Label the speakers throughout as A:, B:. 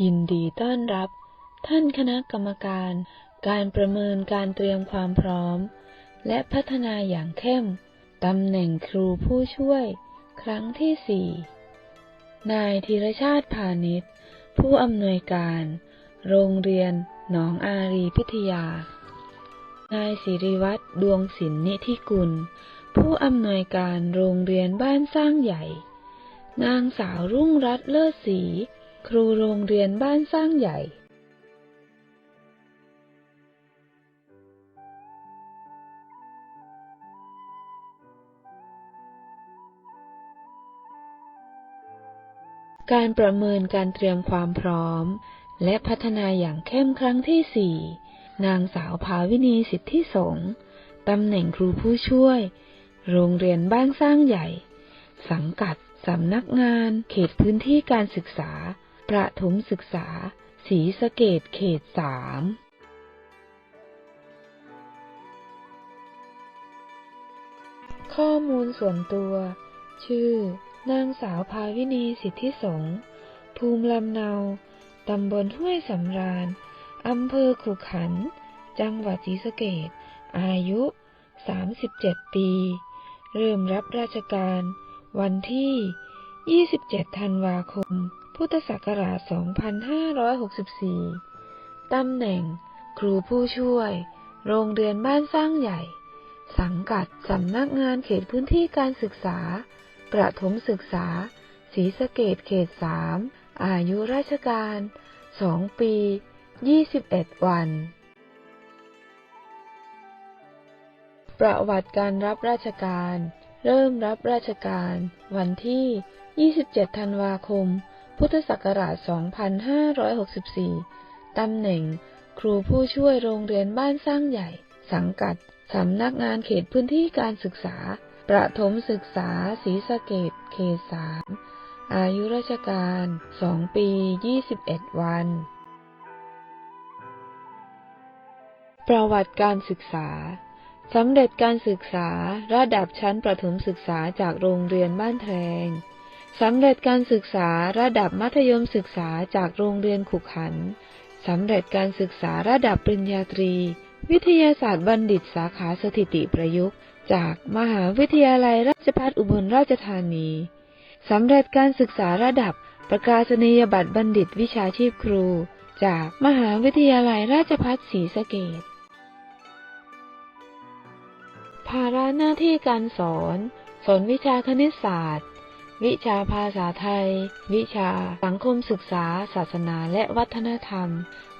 A: ยินดีต้อนรับ ท่านคณะกรรมการ การประเมินการเตรียมความพร้อม และพัฒนาอย่างเข้มตำแหน่งครูผู้ช่วย ครั้งที่สี่นายธีรชาติพาณิชย์ ผู้อำนวยการ โรงเรียน หนองอารีพิทยา นายสิริวัตรดวงศิลป์นิธิกุล ผู้อำนวยการโรงเรียนบ้านสร้างใหญ่ นางสาวรุ่งรัตน์เลิศศรี ครูโรงเรียนบ้านสร้างใหญ่การประเมินการเตรียมความพร้อม และพัฒนาอย่างเข้มครั้งที่สี่นางสาวภาวินีสิทธิสงฆ์ตำแหน่งครูผู้ช่วย โรงเรียนบ้านสร้างใหญ่ สังกัด สำนักงาน เขตพื้นที่การศึกษา ประถมศึกษาศรีสะเกดเขตสามข้อมูลส่วนตัว ชื่อ นางสาวภาวินีสิทธิสงฆ์ภูมิลำเนา ตำบลห้วยสำราญ อำเภอขุขันธ์จังหวัดศรีสะเกษอายุ 37 ปี เริ่มรับราชการ วันที่ 27 ธันวาคม พุทธศักราช 2564 ตำแหน่ง ครูผู้ช่วย โรงเรียนบ้านสร้างใหญ่ สังกัดสำนักงานเขตพื้นที่การศึกษา ประถมศึกษา ศรีสะเกดเขต 3 อายุราชการ 2 ปี 21 วัน ประวัติการรับราชการ เริ่มรับราชการ วันที่ 27 ธันวาคม พุทธศักราช 2564 ตำแหน่ง ครูผู้ช่วยโรงเรียนบ้านสร้างใหญ่ สังกัด สำนักงานเขตพื้นที่การศึกษา ประถมศึกษาศรีสะเกดเขต3อายุราชการ 2 ปี 21 วัน ประวัติการศึกษา สำเร็จการศึกษาระดับชั้นประถมศึกษาจากโรงเรียนบ้านแทง สำเร็จการศึกษาระดับมัธยมศึกษาจากโรงเรียนขุขัน สำเร็จการศึกษาระดับปริญญาตรี วิทยาศาสตร์บัณฑิตสาขาสถิติประยุกต์ จากมหาวิทยาลัยราชภัฏอุบลราชธานี สำเร็จการศึกษาระดับประกาศนียบัตรบัณฑิตวิชาชีพครู จากมหาวิทยาลัยราชภัฏศรีสะเกษภาระหน้าที่การสอน สอนวิชาคณิตศาสตร์ วิชาภาษาไทย วิชาสังคมศึกษา ศาสนาและวัฒนธรรม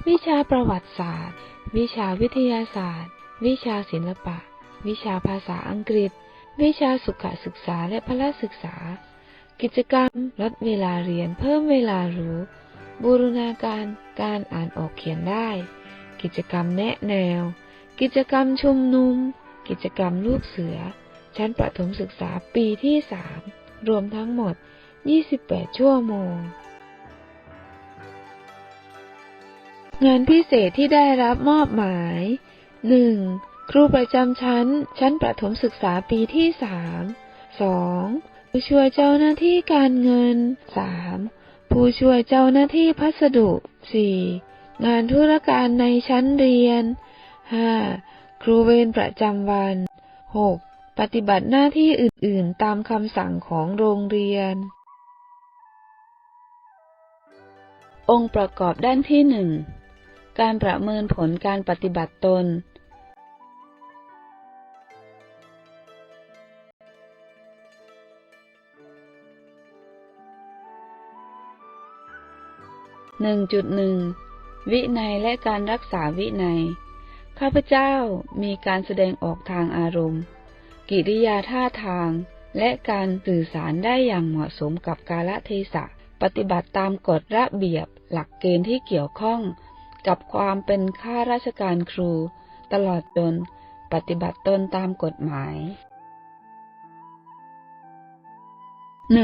A: วิชาประวัติศาสตร์ วิชาวิทยาศาสตร์ วิชาศิลปะ วิชาภาษาอังกฤษ วิชาสุขศึกษาและพละศึกษา กิจกรรม ลดเวลาเรียนเพิ่มเวลารู้ บูรณาการการอ่านออกเขียนได้ กิจกรรมแนะแนว กิจกรรมชุมนุม กิจกรรมลูกเสือ ชั้นประถมศึกษาปีที่3 รวมทั้งหมด 28 ชั่วโมง งานพิเศษที่ได้รับมอบหมาย 1. ครูประจำชั้น ชั้นประถมศึกษาปีที่ 3 2. ผู้ช่วยเจ้าหน้าที่การเงิน 3. ผู้ช่วยเจ้าหน้าที่พัสดุ 4. งานธุรการในชั้นเรียน 5. ครูเวรประจำวัน 6. ปฏิบัติหน้าที่อื่น ๆ ตามคำสั่งของโรงเรียน องค์ประกอบด้านที่หนึ่งการประเมินผลการปฏิบัติตน 1.1 วินัยและการรักษาวินัย ข้าพเจ้ามีการแสดงออกทางอารมณ์ กิริยาท่าทาง และการสื่อสารได้อย่างเหมาะสมกับกาลเทศะ ปฏิบัติตามกฎระเบียบหลักเกณฑ์ที่เกี่ยวข้อง กับความเป็นข้าราชการครู ตลอดจนปฏิบัติตนตามกฎหมาย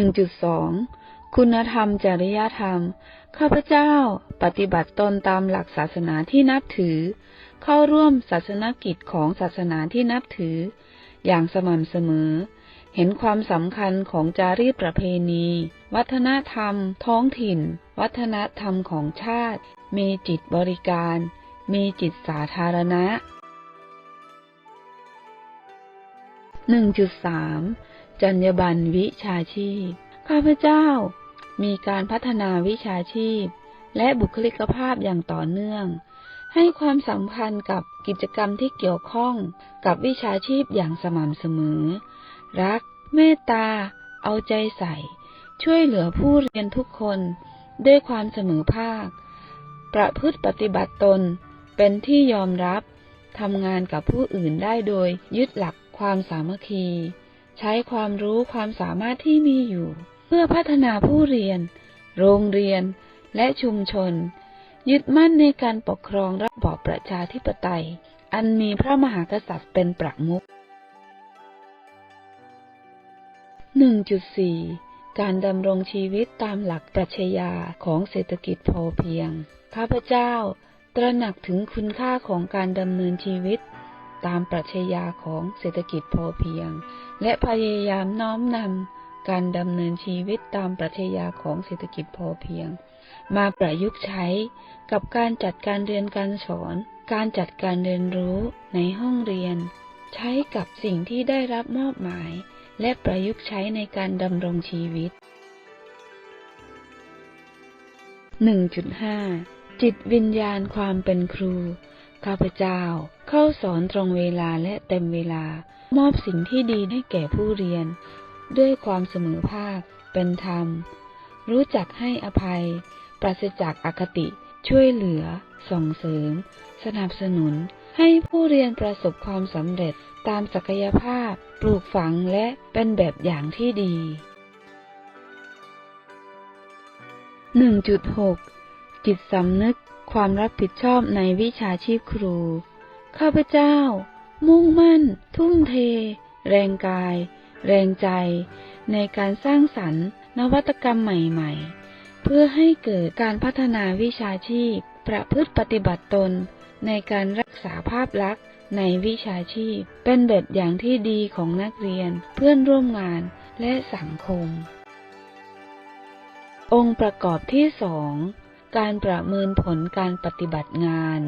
A: 1.2 คุณธรรมจริยธรรม ข้าพเจ้าปฏิบัติตนตามหลักศาสนาที่นับถือ เข้าร่วมศาสนกิจของศาสนาที่นับถือ อย่างสม่ำเสมอ เห็นความสำคัญของจารีตประเพณี วัฒนธรรม ท้องถิ่น วัฒนธรรมของชาติ มีจิตบริการ มีจิตสาธารณะ 1.3 จรรยาบรรณวิชาชีพ ข้าพเจ้า มีการพัฒนาวิชาชีพ และบุคลิกภาพอย่างต่อเนื่อง ให้ความสำคัญกับกิจกรรมที่เกี่ยวข้องกับวิชาชีพอย่างสม่ำเสมอ รัก เมตตา เอาใจใส่ ช่วยเหลือผู้เรียนทุกคนด้วยความเสมอภาค ประพฤติปฏิบัติตน เป็นที่ยอมรับ ทำงานกับผู้อื่นได้โดยยึดหลักความสามัคคี ใช้ความรู้ความสามารถที่มีอยู่ เพื่อพัฒนาผู้เรียน โรงเรียน และชุมชน ยึดมั่นในการปกครองระบอบประชาธิปไตย อันมีพระมหากษัตริย์เป็นประมุข 1.4 การดำรงชีวิตตามหลักปรัชญาของเศรษฐกิจพอเพียง ข้าพเจ้า ตระหนักถึงคุณค่าของการดำเนินชีวิต ตามปรัชญาของเศรษฐกิจพอเพียง และพยายามน้อมนำการดำเนินชีวิตตามปรัชญาของเศรษฐกิจพอเพียง มาประยุกต์ใช้กับการจัดการเรียนการสอน การจัดการเรียนรู้ในห้องเรียน ใช้กับสิ่งที่ได้รับมอบหมาย และประยุกต์ใช้ในการดำรงชีวิต 1.5 จิตวิญญาณความเป็นครู ข้าพเจ้าเข้าสอนตรงเวลาและเต็มเวลา มอบสิ่งที่ดีให้แก่ผู้เรียน ด้วยความเสมอภาคเป็นธรรม รู้จักให้อภัย ปราศจากอคติ ช่วยเหลือ ส่งเสริม สนับสนุน ให้ผู้เรียนประสบความสำเร็จตามศักยภาพ ปลูกฝังและเป็นแบบอย่างที่ดี 1.6 จิตสำนึกความรับผิดชอบในวิชาชีพครู ข้าพเจ้า มุ่งมั่น ทุ่มเท แรงกาย แรงใจ ในการสร้างสรรค์ นวัตกรรมใหม่ ๆ พื่อให้เกิดการพัฒนาวิชาชีพ ประพฤติปฏิบัติตน ในการรักษาภาพลักษณ์ในวิชาชีพ เป็นแบบอย่างที่ดีของนักเรียน เพื่อนร่วมงานและสังคม องค์ประกอบที่สองการประเมินผลการปฏิบัติงาน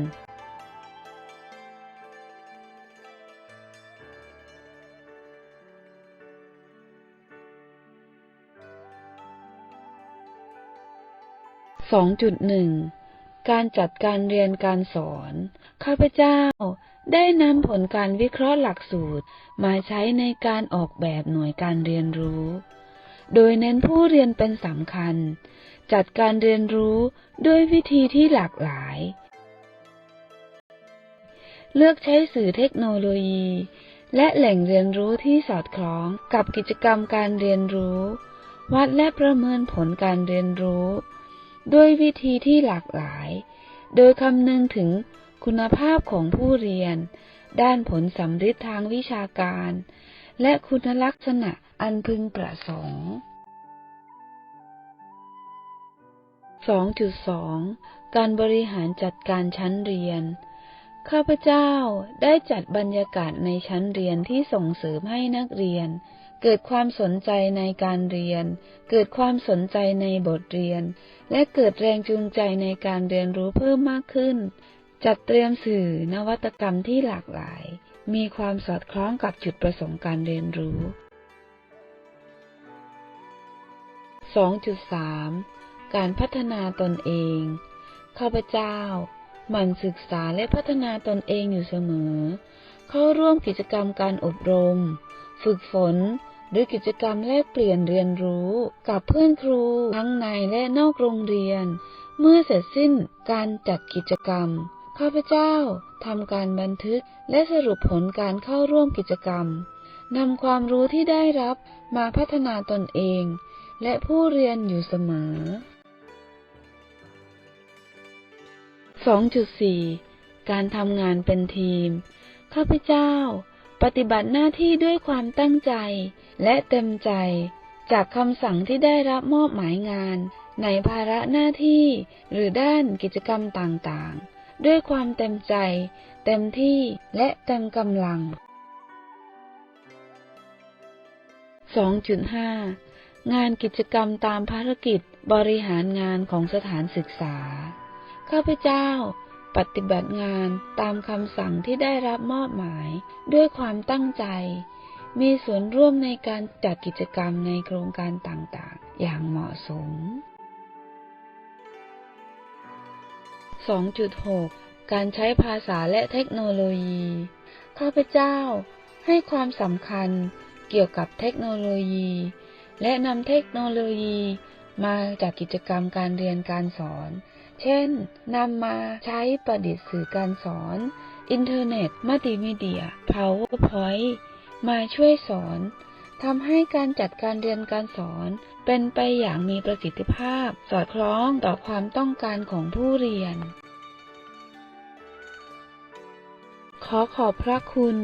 A: 2.1 การจัดการเรียนการสอน ข้าพเจ้าได้นำผลการวิเคราะห์หลักสูตรมาใช้ในการออกแบบหน่วยการเรียนรู้ โดยเน้นผู้เรียนเป็นสำคัญ จัดการเรียนรู้ด้วยวิธีที่หลากหลาย เลือกใช้สื่อเทคโนโลยี และแหล่งเรียนรู้ที่สอดคล้องกับกิจกรรมการเรียนรู้ วัดและประเมินผลการเรียนรู้ ด้วยวิธีที่หลากหลาย โดยคำนึงถึงคุณภาพของผู้เรียน ด้านผลสำฤทธิ์ทางวิชาการ และคุณลักษณะอันพึงประสงค์ 2.2 การบริหารจัดการชั้นเรียน ข้าพเจ้าได้จัดบรรยากาศในชั้นเรียนที่ส่งเสริมให้นักเรียน เกิดความสนใจในการเรียน เกิดความสนใจในบทเรียน และเกิดแรงจูงใจในการเรียนรู้เพิ่มมากขึ้น จัดเตรียมสื่อนวัตกรรมที่หลากหลาย มีความสอดคล้องกับจุดประสงค์การเรียนรู้ 2.3 การพัฒนาตนเอง ข้าพเจ้า หมั่นศึกษาและพัฒนาตนเองอยู่เสมอ เข้าร่วมกิจกรรมการอบรม ฝึกฝน หรือกิจกรรมแลกเปลี่ยนเรียนรู้กับเพื่อนครูทั้งในและนอกโรงเรียน เมื่อเสร็จสิ้นการจัดกิจกรรม ข้าพเจ้าทำการบันทึกและสรุปผลการเข้าร่วมกิจกรรมนำความรู้ที่ได้รับมาพัฒนาตนเอง และผู้เรียนอยู่เสมอ 2.4 การทำงานเป็นทีม ข้าพเจ้า ปฏิบัติหน้าที่ด้วยความตั้งใจ และเต็มใจจากคำสั่งที่ได้รับมอบหมายงานในภาระหน้าที่หรือด้านกิจกรรมต่างๆ ด้วยความเต็มใจ เต็มที่และเต็มกำลัง 2.5 งานกิจกรรมตามภารกิจบริหารงานของสถานศึกษา ข้าพเจ้า ปฏิบัติงานตามคำสั่งที่ได้รับมอบหมาย ด้วยความตั้งใจ มีส่วนร่วมในการจัดกิจกรรมในโครงการต่างๆ อย่างเหมาะสม 2.6 การใช้ภาษาและเทคโนโลยี ข้าพเจ้าให้ความสำคัญเกี่ยวกับเทคโนโลยี และนำเทคโนโลยีมาจากกิจกรรมการเรียนการสอน เช่น นำมาใช้ประดิษฐ์สื่อการสอน อินเทอร์เน็ตมัลติมีเดีย PowerPoint มาช่วยสอนทำให้การจัดการเรียนการสอนเป็นไปอย่างมีประสิทธิภาพ สอดคล้องต่อความต้องการของผู้เรียน ขอขอบพระคุณ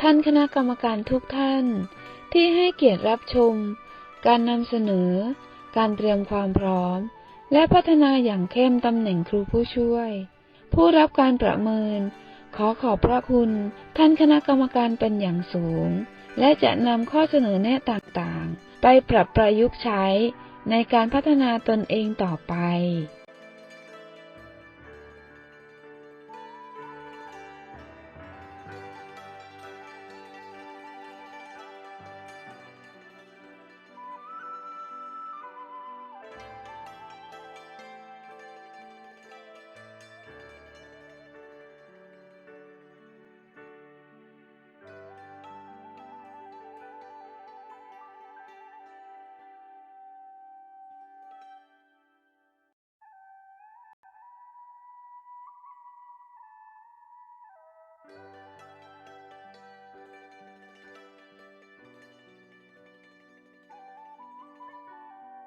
A: ท่านคณะกรรมการทุกท่าน ที่ให้เกียรติรับชม การนำเสนอ การเตรียมความพร้อม และพัฒนาอย่างเข้มตำแหน่งครูผู้ช่วย ผู้รับการประเมิน ขอขอบพระคุณท่านคณะกรรมการเป็นอย่างสูง และจะนำข้อเสนอแนะต่างๆ ไปปรับประยุกต์ใช้ในการพัฒนาตนเองต่อไป